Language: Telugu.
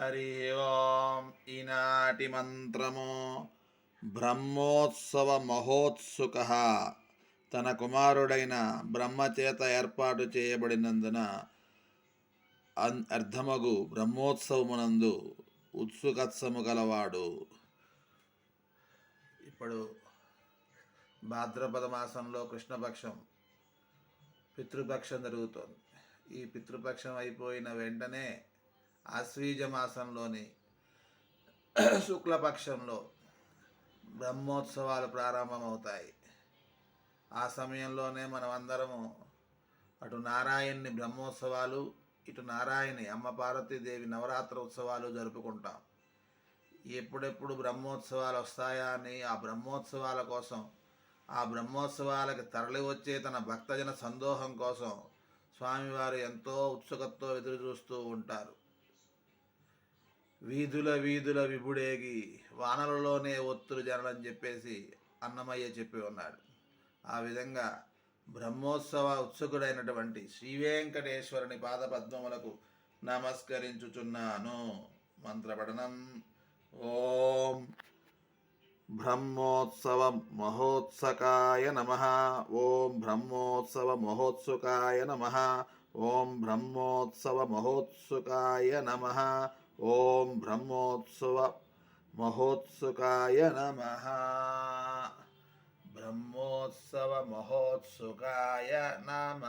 హరి ఓం ఈనాటి మంత్రము బ్రహ్మోత్సవ మహోత్సుక. తన కుమారుడైన బ్రహ్మచేత ఏర్పాటు చేయబడినందున అన్- అర్ధమగు బ్రహ్మోత్సవమునందు ఉత్సుకత్సము గలవాడు. ఇప్పుడు భాద్రపద మాసంలో కృష్ణపక్షం పితృపక్షం జరుగుతోంది. ఈ పితృపక్షం అయిపోయిన వెంటనే ఆశ్వీజ మాసంలోని శుక్లపక్షంలో బ్రహ్మోత్సవాలు ప్రారంభమవుతాయి. ఆ సమయంలోనే మనం అందరము అటు నారాయణ్ణి బ్రహ్మోత్సవాలు ఇటు నారాయణి అమ్మ పార్వతీదేవి నవరాత్ర ఉత్సవాలు జరుపుకుంటాం. ఎప్పుడెప్పుడు బ్రహ్మోత్సవాలు వస్తాయా అని ఆ బ్రహ్మోత్సవాల కోసం ఆ బ్రహ్మోత్సవాలకి తరలి వచ్చే తన భక్తజన సందోహం కోసం స్వామివారు ఎంతో ఉత్సుకతతో ఎదురు చూస్తూ ఉంటారు. వీధుల వీధుల విభుడేగి వానలలోనే ఒత్తులు జరలని చెప్పేసి అన్నమయ్య చెప్పి ఉన్నాడు. ఆ విధంగా బ్రహ్మోత్సవ ఉత్సుకుడైనటువంటి శ్రీ వెంకటేశ్వరుని పాదపద్మములకు నమస్కరించుచున్నాను. మంత్రపఠనం. ఓం బ్రహ్మోత్సవ మహోత్సకాయ నమ. ఓం బ్రహ్మోత్సవ మహోత్సుకాయ నమ. ఓం బ్రహ్మోత్సవ మహోత్సుకాయ నమ. ఓం బ్రహ్మోత్సవ మహోత్సుకాయ నమ. బ్రహ్మోత్సవ మహోత్సుకాయ నమ.